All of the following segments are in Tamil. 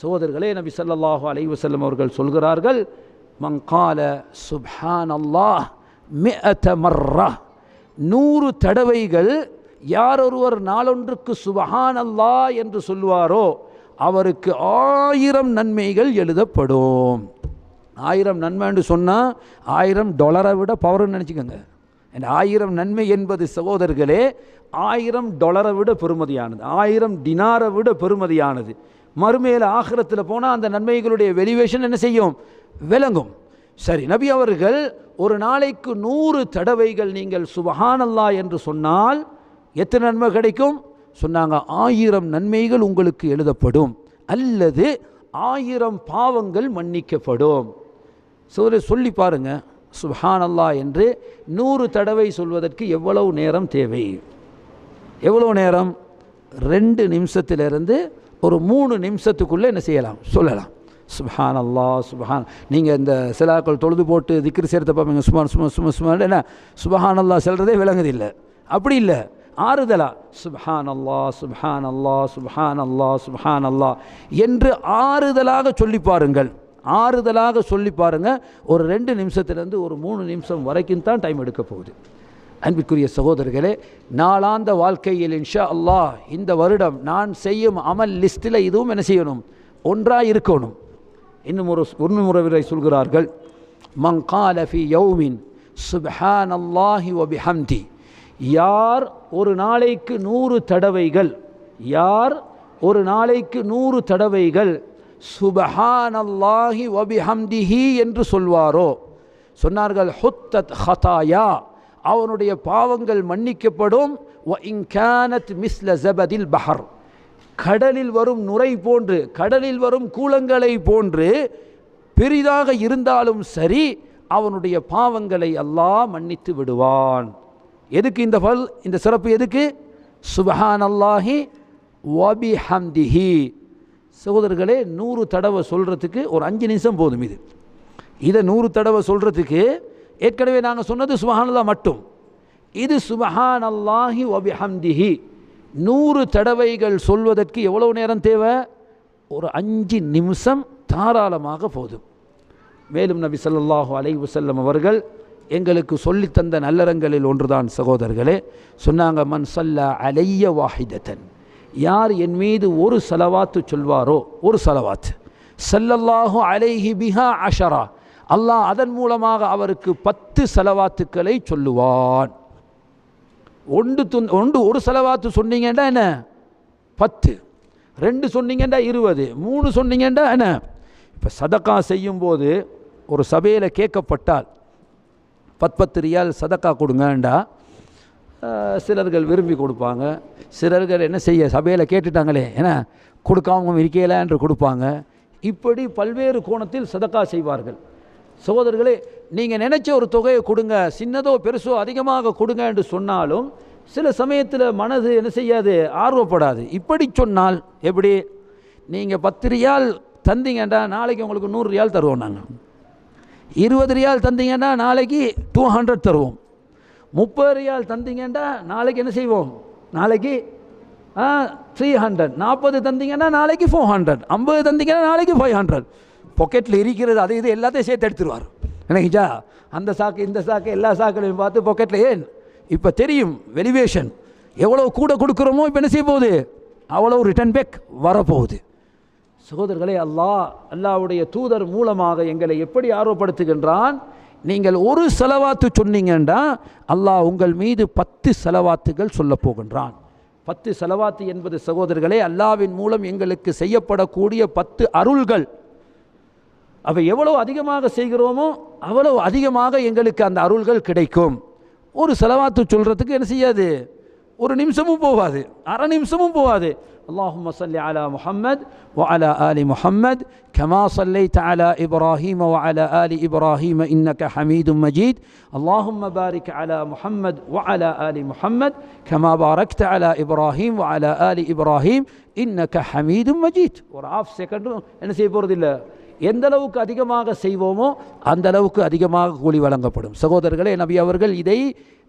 சகோதரர்களே நபி சல்லாஹூ அலைவசல்லம் அவர்கள் சொல்கிறார்கள் மங்கால சுப்ஹான் அல்லாஹ் மர்ரா நூறு தடவைகள் யார் ஒருவர் நாளொன்றுக்கு சுபஹான் அல்லா என்று சொல்லுவாரோ அவருக்கு ஆயிரம் நன்மைகள் எழுதப்படும். ஆயிரம் நன்மைன்னு சொன்னால் ஆயிரம் டாலரை விட பவர்னு நினச்சிக்கோங்க. ஆயிரம் நன்மை என்பது சகோதரர்களே ஆயிரம் டாலரை விட பெருமதியானது. ஆயிரம் டினாரை விட பெருமதியானது. மறுமையில் ஆகிரத்தில் போனால் அந்த நன்மைகளுடைய வெலிவேஷன் என்ன செய்யும்? விளங்கும். சரி நபி அவர்கள் ஒரு நாளைக்கு நூறு தடவைகள் நீங்கள் சுபஹானல்லா என்று சொன்னால் எத்தனை நன்மை கிடைக்கும்? சொன்னாங்க ஆயிரம் நன்மைகள் உங்களுக்கு எழுதப்படும். அல்லது ஆயிரம் பாவங்கள் மன்னிக்கப்படும். சோறு சொல்லி பாருங்க. சுபஹானல்லா என்று நூறு தடவை சொல்வதற்கு எவ்வளவு நேரம் தேவை? எவ்வளோ நேரம்? ரெண்டு நிமிஷத்திலிருந்து ஒரு மூணு நிமிஷத்துக்குள்ளே என்ன செய்யலாம்? சொல்லலாம். சுபஹான் அல்லா சுபஹான். நீங்கள் இந்த சிலாக்கள் தொழுது போட்டு திக்ரு சேர்த்த பார்ப்பீங்க சுமான் சும்மா சும்மா சுமான் என்ன? சுபஹான் அல்லா செல்றதே விளங்குதில்லை அப்படி இல்லை. ஆறுதலா? சுபஹான் அல்லா சுபஹான் அல்லா சுபஹான் அல்லா சுபஹான் அல்லா என்று ஆறுதலாக சொல்லி பாருங்கள். ஆறுதலாக சொல்லி பாருங்கள் ஒரு ரெண்டு நிமிஷத்துலேருந்து ஒரு மூணு நிமிஷம் வரைக்கும் தான் டைம் எடுக்க போகுது. அன்பிற்குரிய சகோதரர்களே நாளாந்த வாழ்க்கையில் இன்ஷா அல்லாஹ் இந்த வருடம் நான் செய்யும் அமல் லிஸ்ட்டில் இதுவும் என்ன செய்யணும்? ஒன்றாக இருக்கணும். இன்னும் ஒரு இன்னும் ஒரு சொல்கிறார்கள். மங்காலஃபி கால யௌமின் சுபஹான் அல்லாஹி ஒபிஹம்தி யார் ஒரு நாளைக்கு நூறு தடவைகள் யார் ஒரு நாளைக்கு நூறு தடவைகள் சுபஹான் அல்லாஹி ஒபிஹம்திஹி என்று சொல்வாரோ? சொன்னார்கள் ஹுத்தத் ஹதாயா. அவனுடைய பாவங்கள் மன்னிக்கப்படும். வ இன்கானத் மிஸ்ல ஜபதில் பஹர். கடலில் வரும் நுரை போன்று கடலில் வரும் கூலங்களை போன்று பெரிதாக இருந்தாலும் சரி அவனுடைய பாவங்களை அல்லாஹ் மன்னித்து விடுவான். எதுக்கு இந்த பல் இந்த சிறப்பு எதுக்கு? சுபஹான் அல்லாஹி வபி ஹம்திஹி சகோதரர்களே நூறு தடவை சொல்கிறதுக்கு ஒரு அஞ்சு நிமிஷம் போதும் இது. இதை நூறு தடவை சொல்கிறதுக்கு ஏற்கனவே நாங்கள் சொன்னது சுபஹானல்லா மட்டும். இது சுபஹானல்லாஹி ஒபிஹம்திஹி நூறு தடவைகள் சொல்வதற்கு எவ்வளவு நேரம் தேவை? ஒரு அஞ்சு நிமிஷம் தாராளமாக போதும். மேலும் நபி சொல்லாஹு அலை வசல்லம் அவர்கள் எங்களுக்கு சொல்லித்தந்த நல்லறங்களில் ஒன்றுதான் சகோதரர்களே. சொன்னாங்க மன் சல்லா அலைய வாஹிதத்தன் யார் என் மீது ஒரு செலவாத்து சொல்வாரோ ஒரு செலவாத்து. சல்லல்லாஹு அலைஹி பிஹா அஷரா. அல்லாஹ் அதன் மூலமாக அவருக்கு பத்து செலவாத்துக்களை சொல்லுவான். ஒன்று துன் ஒன்று ஒரு செலவாத்து சொன்னீங்கன்னா என்ன? பத்து. ரெண்டு சொன்னீங்கன்னா இருபது. மூணு சொன்னீங்கன்னா என்ன? இப்போ சதக்கா செய்யும்போது ஒரு சபையில் கேட்கப்பட்டால் பத் பத்து ரியால் சதக்கா கொடுங்கண்டா. சிலர்கள் விரும்பி கொடுப்பாங்க. சிலர்கள் என்ன செய்ய சபையில் கேட்டுட்டாங்களே என்ன? கொடுக்காம இருக்கல என்று கொடுப்பாங்க. இப்படி பல்வேறு கோணத்தில் சதக்கா செய்வார்கள். சகோதரர்களே நீங்கள் நினச்ச ஒரு தொகையை கொடுங்க சின்னதோ பெருசோ அதிகமாக கொடுங்க என்று சொன்னாலும் சில சமயத்தில் மனது என்ன செய்யாது? ஆர்வப்படாது. இப்படி சொன்னால் எப்படி? நீங்கள் பத்து ரியால் தந்தீங்கன்னா நாளைக்கு உங்களுக்கு நூறு ரியால் தருவோம் நாங்கள் இருபது ரியால் தந்தீங்கன்னா நாளைக்கு டூ ஹண்ட்ரட் தருவோம். முப்பது ரியால் தந்தீங்கன்னா நாளைக்கு என்ன செய்வோம்? நாளைக்கு த்ரீ ஹண்ட்ரட் நாற்பது தந்தீங்கன்னா நாளைக்கு ஃபோர் ஹண்ட்ரட் ஐம்பது தந்தீங்கன்னா நாளைக்கு ஃபைவ் ஹண்ட்ரட் பொக்கெட்டில் இருக்கிறது அது இது எல்லாத்தையும் சேர்த்து எடுத்துருவார். நினைக்கிச்சா அந்த சாக்கு இந்த சாக்கு எல்லா சாக்களையும் பார்த்து பொக்கெட்டில் ஏன்? இப்போ தெரியும் வெலிவேஷன் எவ்வளோ கூட கொடுக்குறோமோ இப்போ என்ன செய்ய போகுது? அவ்வளோ ரிட்டர்ன் பேக் வரப்போகுது. சகோதரர்களே அல்லாஹ் அல்லாஹ்வுடைய தூதர் மூலமாக எங்களை எப்படி ஆர்வப்படுத்துகின்றான்? நீங்கள் ஒரு செலவாத்து சொன்னீங்கன்னா அல்லாஹ் உங்கள் மீது பத்து செலவாத்துகள் சொல்லப் போகின்றான். பத்து செலவாத்து என்பது சகோதரர்களே அல்லாவின் மூலம் எங்களுக்கு செய்யப்படக்கூடிய பத்து அருள்கள். அவை எவ்வளவு அதிகமாக செய்கிறோமோ அவ்வளவு அதிகமாக எங்களுக்கு அந்த அருள்கள் கிடைக்கும் ஒரு செலவாத்து சொல்கிறதுக்கு என்ன செய்யாது ஒரு நிமிஷமும் போகாது அரை நிமிஷமும் போகாது اللهم صل على محمد وعلى آل محمد كما صليت على إبراهيم وعلى آل إبراهيم إنك حميد مجيد اللهم بارك على محمد وعلى آل محمد كما باركت على إبراهيم وعلى آل إبراهيم إنك حميد مجيد ஒரு ஆஃப் செகண்டும் என்ன செய்ய போகிறதில்லை எந்த அளவுக்கு அதிகமாக செய்வோமோ அந்த அளவுக்கு அதிகமாக கூலி வழங்கப்படும். சகோதரர்களே நபி அவர்கள் இதை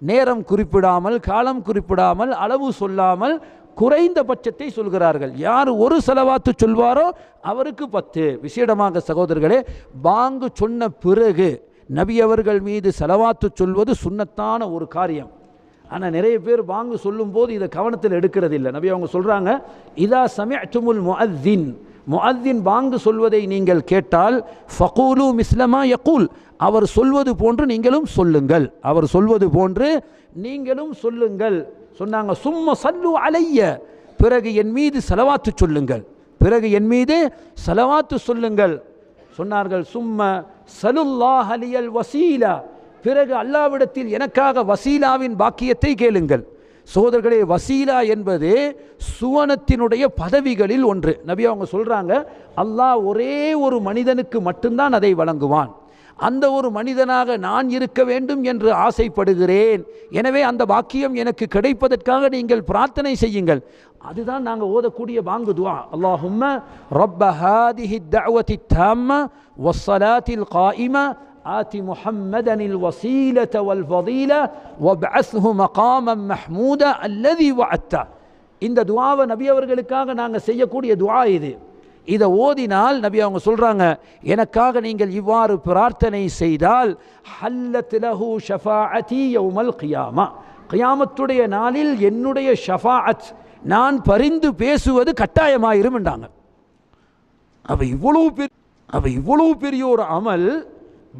நேரம் குறிப்பிடாமல் காலம் குறிப்பிடாமல் அளவு சொல்லாமல் குறைந்த பட்சத்தை சொல்கிறார்கள். யார் ஒரு செலவாத்து சொல்வாரோ அவருக்கு பத்து. விசேடமாக சகோதரர்களே பாங்கு சொன்ன பிறகு நபி அவர்கள் மீது செலவாத்து சொல்வது சுன்னத்தான ஒரு காரியம். ஆனால் நிறைய பேர் பாங்கு சொல்லும்போது இதை கவனத்தில் எடுக்கிறது இல்லை நபி அவங்க சொல்கிறாங்க இதா சமயத்துமுல் முஅத்தின். முஅத்தின் பாங்கு சொல்வதை நீங்கள் கேட்டால் ஃபகூலு மிஸ்லமா யக்கூல் அவர் சொல்வது போன்று நீங்களும் சொல்லுங்கள். அவர் சொல்வது போன்று நீங்களும் சொல்லுங்கள். சொன்னாங்க சும்மா சல்லு அலைய. பிறகு என் மீது செலவாத்து சொல்லுங்கள். பிறகு என் மீது செலவாத்து சொல்லுங்கள். சொன்னார்கள் சும்ம சலுல்லாஹலியல் வசீலா. பிறகு அல்லாவிடத்தில் எனக்காக வசீலாவின் பாக்கியத்தை கேளுங்கள். சோதர்களே வசீலா என்பது சுவனத்தினுடைய பதவிகளில் ஒன்று. நபி அவங்க சொல்கிறாங்க அல்லாஹ் ஒரே ஒரு மனிதனுக்கு மட்டும்தான் அதை வழங்குவான். அந்த ஒரு மனிதனாக நான் இருக்க வேண்டும் என்று ஆசைப்படுகிறேன். எனவே அந்த வாக்கியம் எனக்கு கிடைப்பதற்காக நீங்கள் பிரார்த்தனை செய்யுங்கள். அதுதான் நாங்கள் ஓதக்கூடிய வாங்கு துவா. அல்லாஹும்ம ரப்ப ஹாதிஹி தஅவதி தம்ம வஸ்ஸலாத்தில் காயிம آت محمدا الوسيلة والفضيلة وابعثه مقاما محمودا الذي وعدته இந்த துவாவை நபி அவர்களுக்காக நாங்கள் செய்யக்கூடிய துவா இது இதை ஓதினால் நபி அவங்க சொல்கிறாங்க எனக்காக நீங்கள் இவ்வாறு பிரார்த்தனை செய்தால் ஹல்லத் லஹு ஷஃபாஅதி யௌமல் கியாமா கியாமத்துடைய நாளில் என்னுடைய ஷஃபாஅத் நான் பரிந்து பேசுவது கட்டாயமாயிரும்ன்றாங்க அவ இவ்வளவு பெரிய அவ இவ்வளவு பெரிய ஒரு அமல்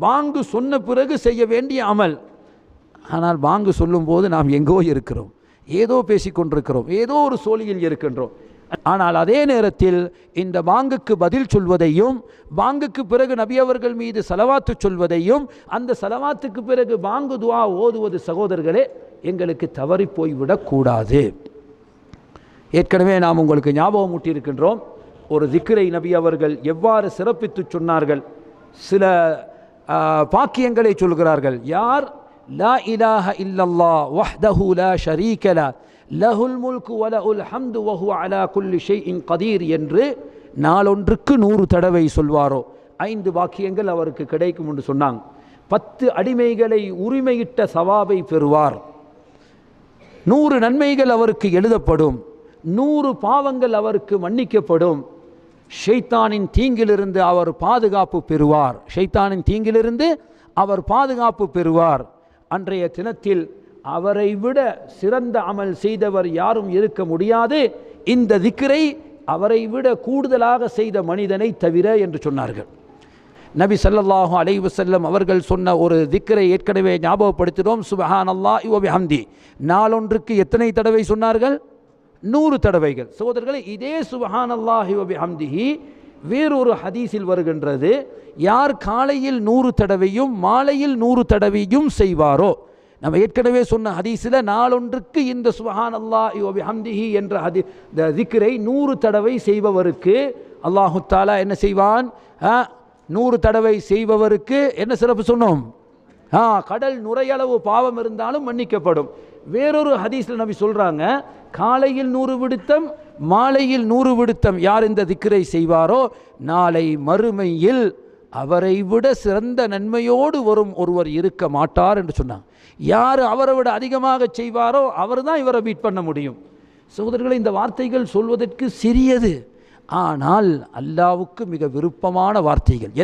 வாங்கு சொன்ன பிறகு செய்ய வேண்டிய அமல். ஆனால் வாங்கு சொல்லும்போது நாம் எங்கோ இருக்கிறோம். ஏதோ பேசிக்கொண்டிருக்கிறோம் ஏதோ ஒரு சோழியில் இருக்கின்றோம். ஆனால் அதே நேரத்தில் இந்த வாங்குக்கு பதில் சொல்வதையும் வாங்குக்கு பிறகு நபி அவர்கள் மீது செலவாத்து சொல்வதையும் அந்த செலவாத்துக்கு பிறகு வாங்கு துவா ஓதுவது சகோதரர்களே எங்களுக்கு தவறி போய்விடக்கூடாது ஏற்கனவே நாம் உங்களுக்கு ஞாபகம் ஊட்டியிருக்கின்றோம். ஒரு திக்ரை நபி அவர்கள் எவ்வாறு சிறப்பித்து சொன்னார்கள். சில பாக்கியங்களை சொல்கிறார்கள். யார்? லா இலாஹ இல்லல்லா வஹ்தஹு லா ஷரீகலா லஹுல் முல்கு வலஹுல் ஹம்து வஹு அலா குல்லி ஷைஇன் கதீர் என்று நாளொன்றுக்கு நூறு தடவை சொல்வாரோ? ஐந்து பாக்கியங்கள் அவருக்கு கிடைக்கும் என்று சொன்னாங்க. பத்து அடிமைகளை உரிமையிட்ட சவாபை பெறுவார். நூறு நன்மைகள் அவருக்கு எழுதப்படும். நூறு பாவங்கள் அவருக்கு மன்னிக்கப்படும். ஷைத்தானின் தீங்கிலிருந்து அவர் பாதுகாப்பு பெறுவார். ஷைத்தானின் தீங்கிலிருந்து அவர் பாதுகாப்பு பெறுவார். அன்றைய தினத்தில் அவரை விட சிறந்த அமல் செய்தவர் யாரும் இருக்க முடியாது. இந்த திக்கரை அவரை விட கூடுதலாக செய்த மனிதனை தவிர என்று சொன்னார்கள். நபி சல்லாஹூ அலைவசல்லம் அவர்கள் சொன்ன ஒரு திக்கரை ஏற்கனவே ஞாபகப்படுத்தினோம். சுபஹான் அல்லாஹ் ஹம்தி நாளொன்றுக்கு எத்தனை தடவை சொன்னார்கள்? நூறு தடவைகள். சோதர்களை இதே சுபஹான் அல்லாஹி ஹம்திஹி வேறொரு ஹதீஸில் வருகின்றது. யார் காலையில் நூறு தடவையும் மாலையில் நூறு தடவையும் செய்வாரோ? நம்ம ஏற்கனவே சொன்ன ஹதீஸில் நாளொன்றுக்கு இந்த சுபஹான் அல்லாஹி ஹம்திஹி என்ற ஹதி இந்த திக்ரை நூறு தடவை செய்பவருக்கு அல்லாஹு தாலா என்ன செய்வான்? ஆ, நூறு தடவை செய்பவருக்கு என்ன சிறப்பு சொன்னோம்? ஆ கடல் நுரையளவு பாவம் இருந்தாலும் மன்னிக்கப்படும். வேறொரு ஹதீஸில் நபி சொல்கிறாங்க காலையில் நூறு விடுத்தம் மாலையில் நூறு விடுத்தம் யார் இந்த திக்கரை செய்வாரோ நாளை மறுமையில் அவரை விட சிறந்த நன்மையோடு வரும் ஒருவர் இருக்க மாட்டார் என்று சொன்னாங்க. யார் அவரை விட அதிகமாக செய்வாரோ அவர் தான் இவரை பீட் பண்ண முடியும். சகோதரர்களை இந்த வார்த்தைகள் சொல்வதற்கு சிறியது ஆனால் அல்லாவுக்கு மிக விருப்பமான வார்த்தைகள். எனவே